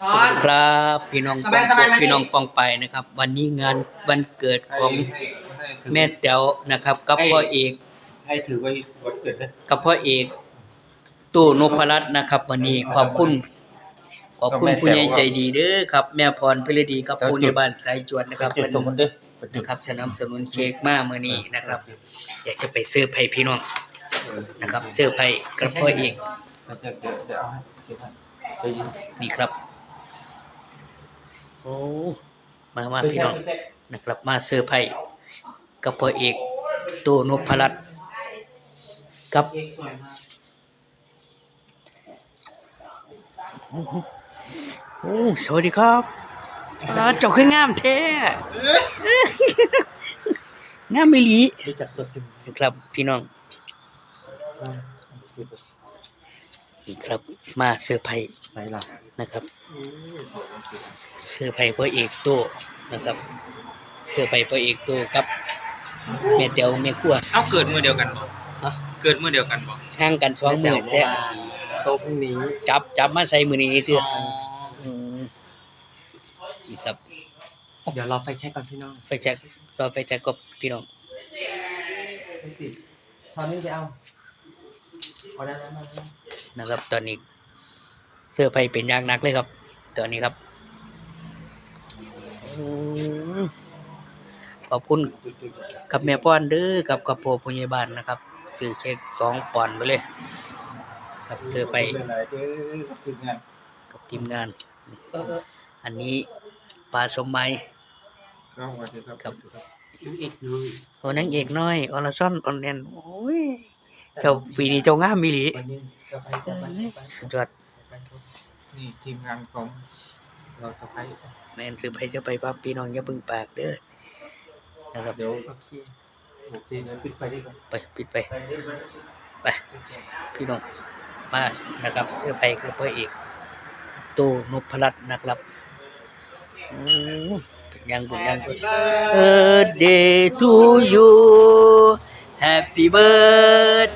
สวัสดีครับพี่น้องปองสบายๆไหมพี่น้องปองไปนะครับ วันนี้งานวันเกิดของแม่แต๋วนะครับกับพ่อเอกให้ถือไว้วันเกิดนะกับพ่อเอกตู้นพรัตน์นะครับ วันนี้ขอบคุณขอบคุณผู้ใหญ่ใจดีเด้อครับ แม่พรพิรดีกับผู้ในบ้านสายจวนนะครับจุดเป็นตรงมันเด้อจุดนะครับสนับสนุนเค้กมามื้อนี้นะครับ อยากจะไปซื้อไผ่พี่น้องนะครับซื้อไผ่กับพ่อเอกเดี๋ยวเดี๋ยวเดี๋ยวเอาให้เก็บให้ไปยิงนี่ครับ โอ้มามาพี่น้องนะครับมาเซอร์ไพรส์กับพ่อเอกโตนพรัตน์กับโอ้สวัสดีครับอ่าเจ้าคืองามแท้งามไม่ลีรู้จักตัวตึงนะครับพี่น้อง นี่ครับ มาเซอร์ไพรส์ไหนล่ะนะครับเสื้อไผ่พ่อเอกโตนะครับเสื้อไผ่พ่อเอกโตกับแม่เตียวแม่ขั้ว เอาเกิดมือเดียวกันบ่อะเกิดมือเดียวกันบ่ห่างกันสองหมื่นแต่โต๊ะพรุ่งนี้จับจับมาใส่มือนี้เสื้ออ๋ออืมนี่ครับ เดี๋ยวรอไฟแช็กก่อนพี่น้องไฟแช็กรอไฟแช็กกับพี่น้องตอนนี้ไปเอาเอาได้แล้วมาแล้ว นะครับ ตอนนี้เสื้อไผ่เป็นอย่างหนักเลยครับ ตอนนี้ครับอืมขอบคุณกับแม่ป้อนเด้อกับกับพ่อผู้ใหญ่บ้านนะครับซื้อเค้กสองปอนด์ไปเลย ครับซื้อไปเป็นไรเด้อกับทีมงานกับทีมงาน อันนี้ปลาสมไมัยก็สวัสดีครับครับลูกเอกน้อยโอ้นางเอกน้อยอรซ่อนออนแนนโอ้ย เจ้าปีนี้เจ้างามมีหลีวันนี้จะไปจะไปจะไปสุดยอดนี่ทีมงานของเราจะไปแม่นซื้อไปจะไปป้าพี่น้องอย่าเพึ่งปากเด้อนะครับเดี๋ยวโอเคโอเคงั้นปิดไฟดีกว่าไปปิดไปไปพี่น้องมานะครับเสื้อไฟคือพระเอกตู้นพรัตน์นะครับอืมยังบุญยังบุญ birthday to you happy birthday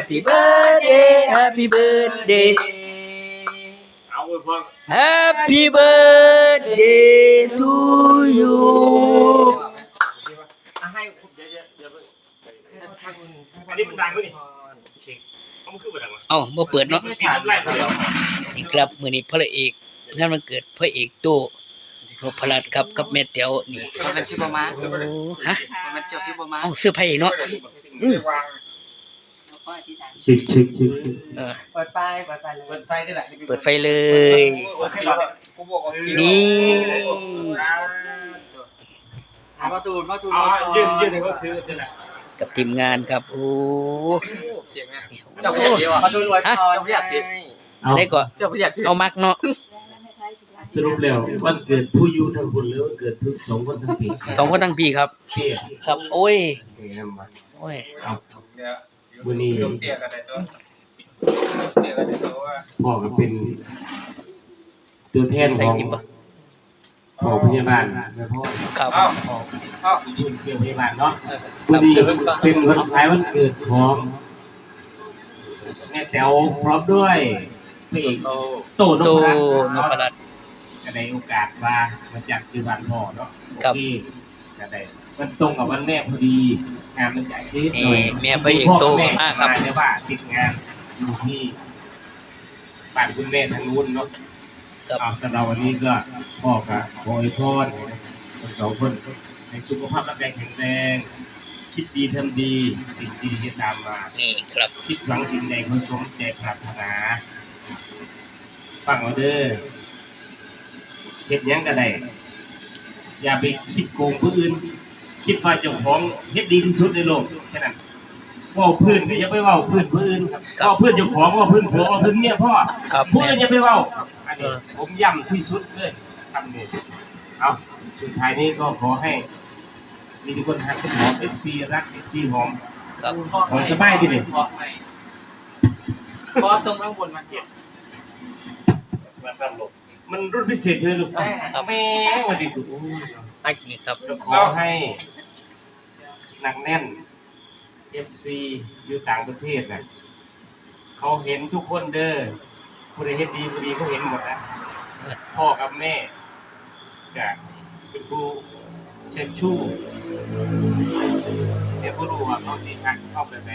Happy birthday, happy birthday. เอาไว้พ่อ Happy birthday to you. ให้อันนี้มันดังด้วยนี่เช็คเอามันคือบ่ดังวะเอ้าบ่เปิดเนาะที่ทำไรคนเดียวนี่ครับมื้อนี้พระเอกงานวันเกิดพระเอกโตนพรัตน์ครับกับแม่แต๋วนี่มันเป็นชิบะมาโอ้ฮะมันเป็นเจียวชิบะมาเอ้าเสื้อผ้าเนาะ อืม ชิคชิคชิคเออเปิดไฟเปิดไฟเลยเปิดไฟได้แหละเปิดไฟเลย นี่หาประตูประตูอ๋อยืนยืนให้เขาซื้อจะแหละกับทีมงานครับโอ้เสียงไงเจ้าผู้ใหญ่ดีว่ะประตูรวยพรเจ้าผู้ใหญ่ดีได้ก็เจ้าผู้ใหญ่ดีเอามักเนาะสรุปแล้ววันเกิดผู้อยู่ทั้งบุญหรือวันเกิดผู้สองคนทั้งปีสองคนทั้งพี่ครับเตี้ยครับ โอ้ยโอ้ย วันนี้เตี้ยกันได้ตัวเตี้ยกันได้ตัวว่าพ่อก็เป็นตัวแทนไทขยองสิบปะของพยาบาลแม่พ่อครับเอ้าเอ้าผู้เสียพยาบาลเนาะวันนี้เป็นวันคล้ายวันเกิดของแม่แต๋วพร้อมด้วยพระเอกโตนโตพรัตน์นพรัตน์ก็ได้โอกาสมามาจากจุบันพ่อเนาะครับที่ก็ได้ มันตรงกับวันแม่พอดีงานมันใหญ่นิดหน่อยนี่แม่พระเอกโตมากครับเรียกว่าติดงานอยู่ที่บ้านคุณแม่ทางนู้นเนาะครับอ่าสำหรับวันนี้ก็พ่อกับขออวยพรทั้งสองคนในสุขภาพร่างกายแข็งแรงคิดดีทำดีสิ่งดีจะตามมานี่ครับ คิดหวังสิ่งใดขอสมใจปรารถนาฟังเอาเด้อเฮ็ดหยังก็ได้อย่าไปคิดโกงผู้อื่น คิดว่าเจ้าของเฮ็ดดีที่สุดในโลกแค่นั้นเว่าพื้นก็อย่าไปเว่าพื้นผู้อื่นครับเว่าพื้นเจ้าของเว่าพื้นผัวเว่าพื้นเมียพ่อครับผู้แม่อื่นอย่าไปเว่าอันนี้ผมย้ำที่สุดเลยทำเนี่ยเอาสุดท้ายนี้ก็ขอให้มีทุกคนหักคุณหอมเอฟซีรักเอฟซีหอมครับหอมสบายดีเลยเพราะไม่เพราะตรงข้างบนมันเจ็บมันตั้งหลบมันรุ่นพิเศษเลยลูกใช่ครับแม่วันดีดูอันนี้ครับก็ขอให้ หนักแน่นเอฟซีอยู่ต่างประเทศนะเขาเห็นทุกคนเด้อผู้ใดเห็นดีผู้ดีเขาเห็นหมดนะพ่อกับแม่จะเป็นผู้เช็ดชู้เดี๋ยวผู้รู้ว่าเขาสีหักเข้าไปไหน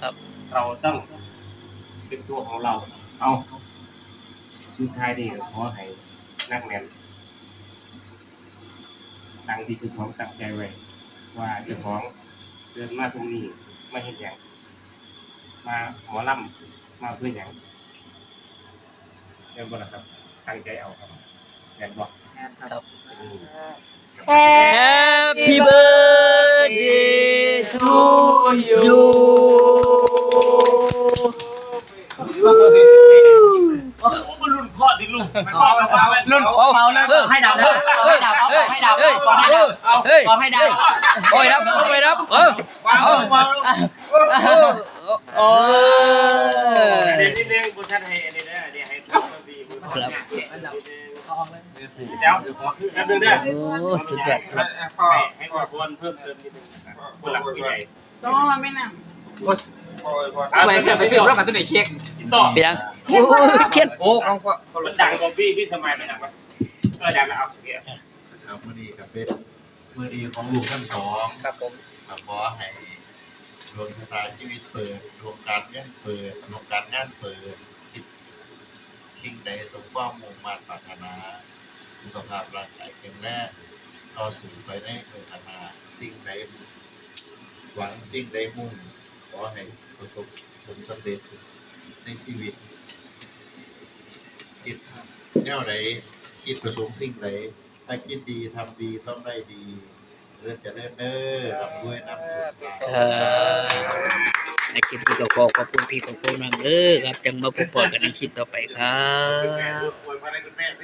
ครับ เราต้องเป็นตัวของเรา เอาสุดท้ายดีขอให้นักแน่นตั้งดีคือของตั้งใจไว้ ว่าเจ้าของเดินมาตรงนี้มาเห็นอย่างมาหมอลำมาเพื่ออย่างเรียนบ่ล่ะครับตั้งใจเอาครับเรียนบ่ครับอืม Happy birthday to you รุ่นเมาแล้วให้ดับนะให้ดับเอาให้ดับก่อนให้ดับเฮ้ยก่อนให้ดับโอ้ยรับโอ้ยรับเออเอาโอ้เดี๋ยวนิดนึงบุญท่านให้อันนี้นะเดี๋ยวให้ท่านดีบุญท่านครับอันดับเดี๋ยวแป๊บนึงเด้อโอ้สุดยอดครับให้ให้ขอบคุณเพิ่มเติมนิดนึงครับผู้หลักผู้ใหญ่ต้องมาไม่นั่งไปแค่ไปซื้อแล้วกันตัวไหนเค้กติดต่อเปียง โอ้ยเครียดโอ้ของก็มันดังกว่าพี่พี่สมัยไหมดังปะเออดังแล้วเอาโอเคครับมื่อดีกับเป็นมื่อดีของลูกทั้งสองครับผมครับขอให้ดวงชะตาชีวิตเปิดดวงการเงินเปิดดวงการงานเปิดคิดสิ่งใดสมความมุ่งมั่นปรารถนาสุขภาพร่างกายแข็งแรงต่อสู่ไปในเกิดนาสิ่งใดหวังสิ่งใดมุ่งขอให้ประสบผลสำเร็จในชีวิต คิดแนวไหนคิดประสงค์สิ่งไหนถ้าคิดดีทำดีต้องได้ดีเออจะได้เด้อทำด้วยน้ำสุขเออในคลิปนี้ก็ขอขอบคุณพี่ขอบคุณน้องเด้อครับ จังมาพบกันในคลิปต่อไปครับอวยพรให้คุณแม่สิ